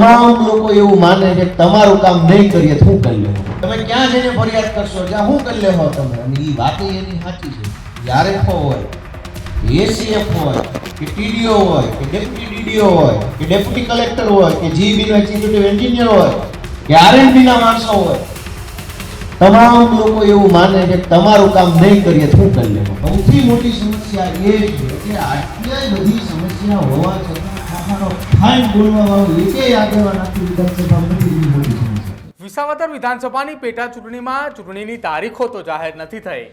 તમામ લોકો એવું માને છે કે તમારું કામ નહીં કરીએ તો શું કરી લેવું તમે ક્યાં જઈને ફરિયાદ કરશો? જ્યાં શું કરી લેવો તમે અને એ વાત એની સાચી છે. આરએફઓ હોય એસીએફ હોય, કે ટીડીઓ હોય, કે ડેપ્યુટી ડીડીઓ હોય, કે ડેપ્યુટી કલેક્ટર હોય, કે જીબીનો એક્ઝિક્યુટિવ એન્જિનિયર હોય, કે આરએનબી ના માણસો હોય. તમામ લોકો એવું માને છે કે તમારું કામ નહીં કરીએ તો શું કરી લેવું. સૌથી મોટી સમસ્યા એ છે કે આટલી બધી સમસ્યા હોવા છતાં ખાવાનો ફાઇન. વિસાવદર વિધાનસભાની પેટા ચૂંટણીમાં ચૂંટણીની તારીખો તો જાહેર નથી થઈ.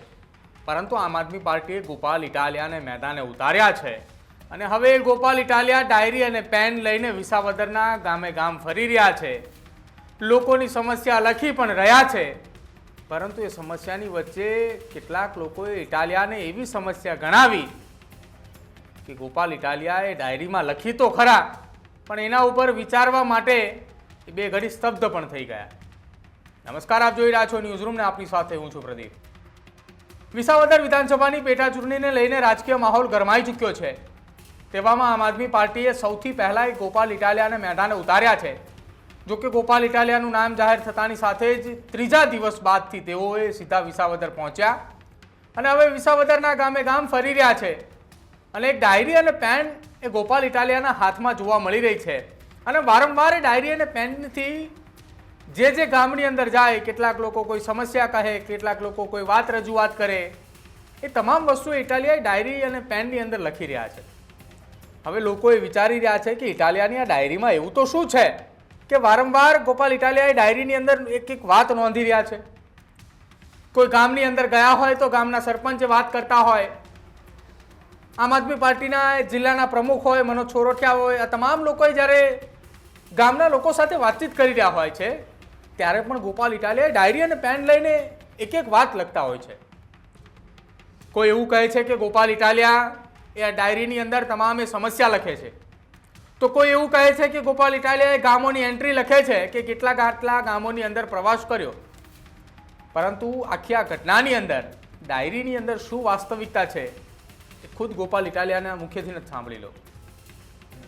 પરંતુ આમ આદમી પાર્ટીએ ગોપાલ ઇટાલિયાને મેદાને ઉતાર્યા છે. અને હવે ગોપાલ ઇટાલિયા ડાયરી અને પેન લઈને વિસાવદરના ગામે ગામ ફરી રહ્યા છે. લોકોની સમસ્યા લખી પણ રહ્યા છે. પરંતુ એ સમસ્યાની વચ્ચે કેટલાક લોકોએ ઇટાલિયાને એવી સમસ્યા ગણાવી કે ગોપાલ ઇટાલિયાએ ડાયરીમાં લખી તો ખરા, પણ એના ઉપર વિચારવા માટે એ બે ઘડી સ્તબ્ધ પણ થઈ ગયા. નમસ્કાર, આપ જોઈ રહ્યા છો ન્યૂઝરૂમને રૂમ આપની સાથે હું છું પ્રદીપ. વિસાવદર વિધાનસભાની પેટા ચૂંટણીને લઈને રાજકીય માહોલ ગરમાઈ ચૂક્યો છે. તેવામાં આમ આદમી પાર્ટીએ સૌથી પહેલાં ગોપાલ ઇટાલિયાને મેદાને ઉતાર્યા છે. જો કે ગોપાલ ઇટાલિયાનું નામ જાહેર થતાની સાથે જ ત્રીજા દિવસ બાદથી તેઓએ સીધા વિસાવદર પહોંચ્યા. અને હવે વિસાવદરના ગામે ગામ ફરી રહ્યા છે. અને ડાયરી અને પેન એ ગોપાલ ઇટાલિયાના હાથમાં જોવા મળી રહી છે. અને વારંવાર એ ડાયરી અને પેનથી જે જે ગામની અંદર જાય, કેટલાક લોકો કોઈ સમસ્યા કહે, કેટલાક લોકો કોઈ વાત રજૂઆત કરે, એ તમામ વસ્તુ ઇટાલિયાએ ડાયરી અને પેનની અંદર લખી રહ્યા છે. હવે લોકો એ વિચારી રહ્યા છે કે ઇટાલિયાની આ ડાયરીમાં એવું તો શું છે કે વારંવાર ગોપાલ ઇટાલિયાએ ડાયરીની અંદર એક એક વાત નોંધી રહ્યા છે. કોઈ ગામની અંદર ગયા હોય તો ગામના સરપંચે વાત કરતા હોય આમ આદમી પાર્ટીના જિલ્લાના પ્રમુખ હોય, મનોજ છોરોઠિયા હોય, આ તમામ લોકોએ જ્યારે ગામના લોકો સાથે વાતચીત કરી રહ્યા હોય છે, ત્યારે પણ ગોપાલ ઇટાલિયા ડાયરી અને પેન લઈને એક એક વાત લખતા હોય છે. કોઈ એવું કહે છે કે ગોપાલ ઇટાલિયા એ આ ડાયરીની અંદર તમામે સમસ્યા લખે છે. તો કોઈ એવું કહે છે કે ગોપાલ ઇટાલિયાએ ગામોની એન્ટ્રી લખે છે કે કેટલાક આટલા ગામોની અંદર પ્રવાસ કર્યો. પરંતુ આખી આ ઘટનાની અંદર, ડાયરીની અંદર શું વાસ્તવિકતા છે? ખુદ ગોપાલ ઇટાલિયાના મુખ્યથી જ સાંભળી લો.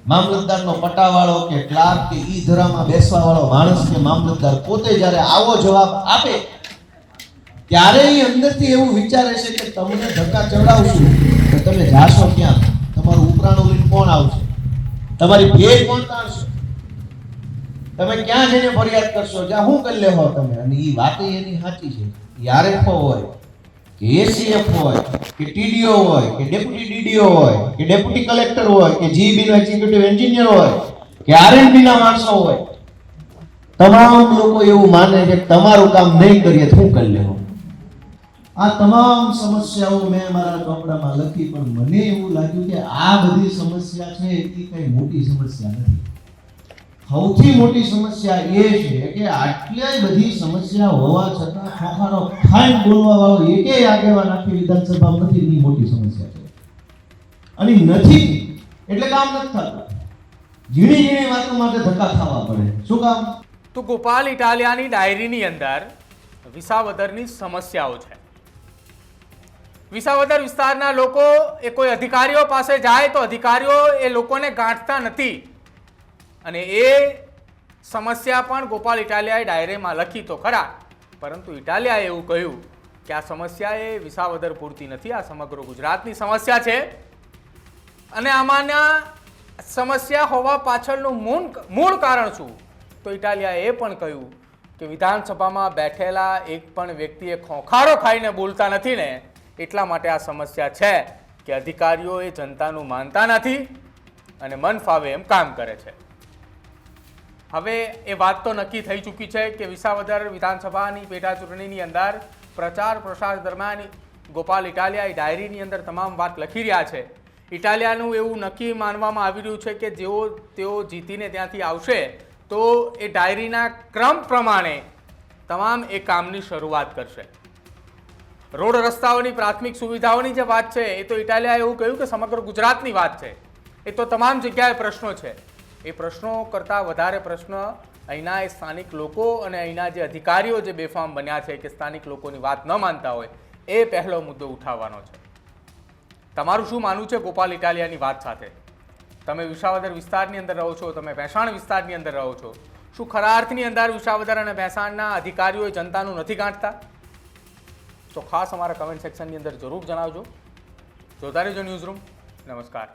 મામલતદારનો પટાવાળો કે ક્લાર્ક કે ઈ ધરામાં બેસવા વાળો માણસ કે મામલતદાર પોતે જ્યારે આવો જવાબ આપે ત્યારે એ અંદરથી એવું વિચારે છે કે તમને ધક્કા ચડાવશું, તો તમે જાશો ક્યાં? તમારું ઉપરાણું લઈને કોણ આવશે? તમારી ભેટ કોણ તાણશે? તમે ક્યાં જઈને ફરિયાદ કરશો? જ્યાં શું કરી લેવો તમે. અને એ વાત એની સાચી છે. યારે હોય. એસીએફ હોય, કે ટીડીઓ હોય, કે ડેપ્યુટી ડીડીઓ હોય, કે ડેપ્યુટી કલેક્ટર હોય, કે જીબીનો એક્ઝિક્યુટિવ એન્જિનિયર હોય, કે આરએનબી ના માણસો હોય. તમામ લોકો એવું માને છે તમારું કામ નહીં કરીએ શું કરી લેવું. આ તમામ સમસ્યાઓ મેં મારા ચોપડામાં લખી, પણ મને એવું લાગ્યું કે આ બધી સમસ્યા છે એ કઈ મોટી સમસ્યા નથી. સૌથી મોટી સમસ્યા એ છે કે આટલી બધી સમસ્યા હોવા છતાં ખોખાનો ફાઇન બોલવા વાળો એકે આગેવાન આખી વિધાનસભામાં નથી એની મોટી સમસ્યા છે. અને નથી, એટલે કામ નથી થતું. ઝીણી ઝીણી વાતો માટે ધક્કા ખાવા પડે. શું કામ? તો ગોપાલ ઇટાલિયાની ડાયરીની અંદર વિસાવદરની સમસ્યાઓ છે. વિસાવદર વિસ્તારના લોકો એ કોઈ અધિકારીઓ પાસે જાય તો અધિકારીઓ એ લોકોને ગાંઠતા નથી. અને એ સમસ્યા પણ ગોપાલ ઇટાલિયાએ ડાયરીમાં લખી તો ખરા, પરંતુ ઇટાલિયાએ એવું કહ્યું કે આ સમસ્યા એ વિસાવદર પૂરતી નથી, આ સમગ્ર ગુજરાતની સમસ્યા છે. અને આમાંના સમસ્યા હોવા પાછળનું મૂળ મૂળ કારણ શું? તો ઇટાલિયાએ એ પણ કહ્યું કે વિધાનસભામાં બેઠેલા એક પણ વ્યક્તિએ ખોખારો ખાઈને બોલતા નથી ને, એટલા માટે આ સમસ્યા છે કે અધિકારીઓ એ જનતાનું માનતા નથી અને મન ફાવે એમ કામ કરે છે. હવે એ વાત તો નક્કી થઈ ચૂકી છે કે વિસાવદર વિધાનસભાની પેટા ચૂંટણીની અંદર પ્રચાર પ્રસાર દરમિયાન ગોપાલ ઇટાલિયા એ ડાયરીની અંદર તમામ વાત લખી રહ્યા છે. ઇટાલિયાનું એવું નક્કી માનવામાં આવી રહ્યું છે કે જેઓ તેઓ જીતીને ત્યાંથી આવશે, તો એ ડાયરીના ક્રમ પ્રમાણે તમામ એ કામની શરૂઆત કરશે. રોડ રસ્તાઓની પ્રાથમિક સુવિધાઓની જે વાત છે, એ તો ઇટાલિયાએ એવું કહ્યું કે સમગ્ર ગુજરાતની વાત છે. એ તો તમામ જગ્યાએ પ્રશ્નો છે. એ પ્રશ્નો કરતાં વધારે પ્રશ્ન અહીંના એ સ્થાનિક લોકો અને અહીંના જે અધિકારીઓ જે બેફામ બન્યા છે કે સ્થાનિક લોકોની વાત ન માનતા હોય, એ પહેલો મુદ્દો ઉઠાવવાનો છે. તમારું શું માનવું છે ગોપાલ ઇટાલિયાની વાત સાથે? તમે વિસાવદર વિસ્તારની અંદર રહો છો, તમે ભેસાણ વિસ્તારની અંદર રહો છો. શું ખરા અર્થની અંદર વિસાવદર અને ભેસાણના અધિકારીઓ જનતાનું નથી ગાંઠતા? તો ખાસ અમારા કમેન્ટ સેક્શનની અંદર જરૂર જણાવજો. જોતા રહેજો ન્યૂઝ રૂમ નમસ્કાર.